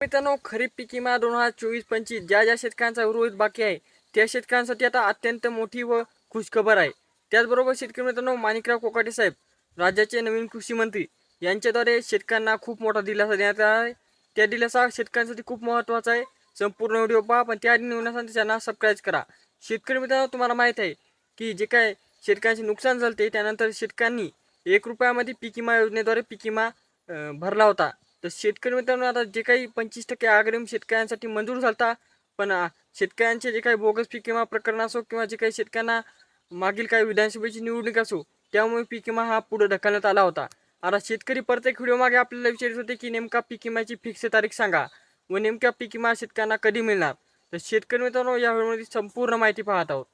मित्रांनो खरीप पिकीमा विमा दोन हजार चोवीस पंचवीस ज्या ज्या शेतकऱ्यांचा उर्वरित बाकी आहे त्या शेतकऱ्यांसाठी आता अत्यंत मोठी व खुशखबर आहे. त्याचबरोबर शेतकरी मित्रांनो माणिकराव कोकाटे साहेब राज्याचे नवीन कृषी मंत्री यांच्याद्वारे शेतकऱ्यांना खूप मोठा दिलासा देण्यात आला आहे. त्या दिलासा शेतकऱ्यांसाठी खूप महत्त्वाचा आहे. संपूर्ण व्हिडिओ पहा पण त्या निवडण्यासाठी त्यांना सबस्क्राईब करा. शेतकरी मित्रांनो तुम्हाला माहीत आहे की जे काय शेतकऱ्यांचे नुकसान झाले त्यानंतर शेतकऱ्यांनी एक रुपयामध्ये पीक विमा योजनेद्वारे पीक विमा भरला होता. तर शेतकरी मित्रांनो आता जे काही पंचवीस टक्के अग्रिम शेतकऱ्यांसाठी मंजूर झाला पण शेतकऱ्यांचे जे काही बोगस पीक विमा प्रकरण असो किंवा जे काही शेतकऱ्यांना मागील काही विधानसभेची निवडणूक असो त्यामुळे पीक विमा हा पुढे ढकलण्यात आला होता. आता शेतकरी प्रत्येक व्हिडिओ मागे आपल्याला विचारित होते की नेमका पीक विम्याची फिक्स तारीख सांगा व नेमक्या पीक विमा शेतकऱ्यांना कधी मिळणार? तर शेतकरी मित्रांनो या व्हिडिओमध्ये संपूर्ण माहिती पाहत आहोत.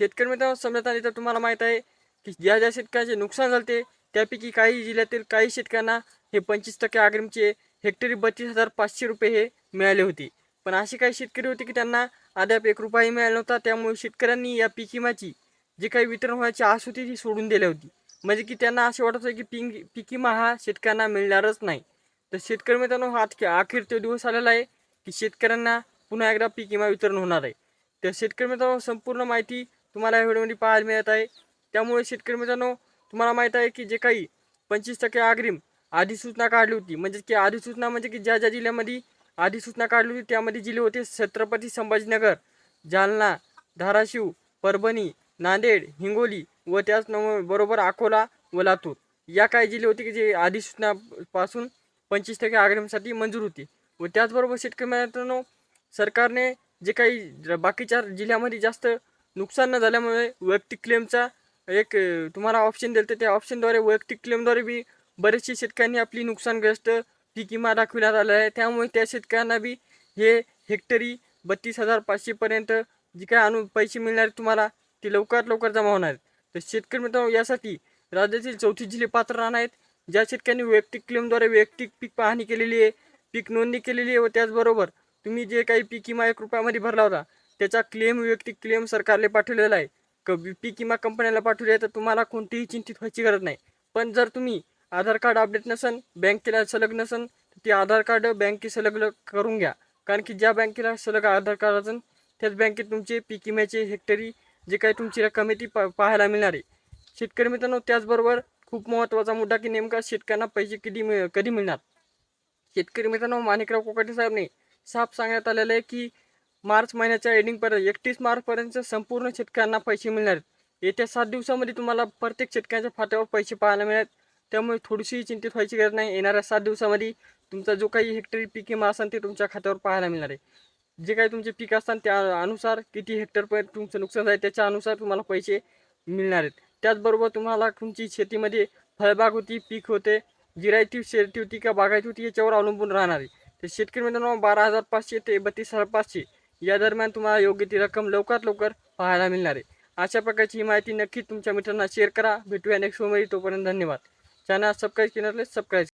शेतकरी मित्रांनो समजत आली तर तुम्हाला माहीत आहे की ज्या ज्या शेतकऱ्यांचे नुकसान झाले त्यापैकी काही जिल्ह्यातील काही शेतकऱ्यांना हे पंचवीस टक्के आग्रीमचे हेक्टरी बत्तीस हजार पाचशे रुपये हे मिळाले होते. पण असे काही शेतकरी होते की त्यांना अद्याप एक रुपयाही मिळाला नव्हता. त्यामुळे शेतकऱ्यांनी या पीक विमाची जी काही वितरण व्हायची आस होती ती सोडून दिली होती. म्हणजे की त्यांना असे वाटत होते की पिंग पीक विमा हा शेतकऱ्यांना मिळणारच नाही. तर शेतकरी मित्रांनो हा अखेर अखेर तो दिवस आलेला आहे की शेतकऱ्यांना पुन्हा एकदा पीक विमा वितरण होणार आहे. तर शेतकरी मित्रांनो संपूर्ण माहिती तुम्हाला या व्हिडिओमध्ये पाहायला मिळत आहे. त्यामुळे शेतकरी मित्रांनो तुम्हाला माहीत आहे की जे काही पंचवीस टक्के अग्रिम अधिसूचना काढली होती. म्हणजे की अधिसूचना म्हणजे की ज्या ज्या जिल्ह्यामध्ये अधिसूचना काढली होती त्यामध्ये जिल्हे होते छत्रपती संभाजीनगर जालना धाराशिव परभणी नांदेड हिंगोली व त्याच बरोबर अकोला व लातूर. या काही जिल्हे होते की जे अधिसूचनापासून पंचवीस टक्के अग्रिमसाठी मंजूर होती. व त्याचबरोबर शेतकरी मित्रांनो सरकारने जे काही बाकीच्या जिल्ह्यामध्ये जास्त नुकसान न झाल्यामुळे वैयक्तिक क्लेमचा एक तुम्हाला ऑप्शन दिलं तर त्या ऑप्शनद्वारे वैयक्तिक क्लेमद्वारे बी बरेचसे शेतकऱ्यांनी आपली नुकसानग्रस्त पीक विमा दाखविण्यात आला आहे. त्यामुळे त्या शेतकऱ्यांना बी हे हेक्टरी बत्तीस हजार पाचशेपर्यंत जी काय अनु पैसे मिळणार तुम्हाला ते लवकरात लवकर जमा होणार आहेत. तर शेतकरी मित्रांनो यासाठी राज्यातील चौथी जिल्हे पात्र राहणार आहेत ज्या शेतकऱ्यांनी वैयक्तिक क्लेमद्वारे वैयक्तिक पीक पाहणी केलेली आहे पीक नोंदणी केलेली आहे व त्याचबरोबर तुम्ही जे काही पीक विमा एक रुपयामध्ये भरला होता त्याचा क्लेम वैयक्तिक क्लेम सरकारने पाठवलेला आहे. क पीक विमा कंपन्याला पाठवले आहे तर तुम्हाला कोणतीही चिंतित व्हायची गरज नाही. पण जर तुम्ही आधार कार्ड अपडेट नसन बँकेला संलग्न नसन ती आधार कार्ड बँके संलग्न करून घ्या. कारण की ज्या बँकेला सलग आधार कार्ड असेल त्याच बँकेत तुमचे पीक विम्याचे हेक्टरी जे काही तुमची रक्कम आहे ती पा पाहायला मिळणार आहे. शेतकरी मित्रांनो त्याचबरोबर खूप महत्त्वाचा मुद्दा की नेमका शेतकऱ्यांना पैसे कधी मिळ कधी मिळणार? शेतकरी मित्रांनो माणिकराव कोकाटे साहेबने साफ सांगण्यात आलेलं आहे की मार्च महिन्याच्या एंडिंगपर्यंत एकतीस मार्चपर्यंत संपूर्ण शेतकऱ्यांना पैसे मिळणार आहेत. येत्या सात दिवसामध्ये तुम्हाला प्रत्येक शेतकऱ्यांच्या खात्यावर पैसे पाहायला मिळत त्यामुळे थोडीशी चिंतित व्हायची गरज नाही. येणाऱ्या सात दिवसामध्ये तुमचा जो काही हेक्टरी पीक विमा असेल ते तुमच्या खात्यावर पाहायला मिळणार आहे. जे काही तुमचे पीक असतात त्या अनुसार किती हेक्टरपर्यंत तुमचं नुकसान आहे त्याच्या अनुसार तुम्हाला पैसे मिळणार आहेत. त्याचबरोबर तुम्हाला तुमची शेतीमध्ये फळबाग होती पीक होते जिरायती शेती होती का बागायती होती याच्यावर अवलंबून राहणार आहे. तर शेतकरी मित्रांनो बारा हजार पाचशे ते बत्तीस हजार पाचशे या दरम्यान तुम्हाला योग्य ती रक्कम लवकरात लवकर पाहायला मिळणार आहे. अशा प्रकारची ही माहिती नक्कीच तुमच्या मित्रांना शेअर करा. भेटूया नेक्स्टमध्ये. तोपर्यंत धन्यवाद. चॅनल सबस्क्राईब केलं सबस्क्राईब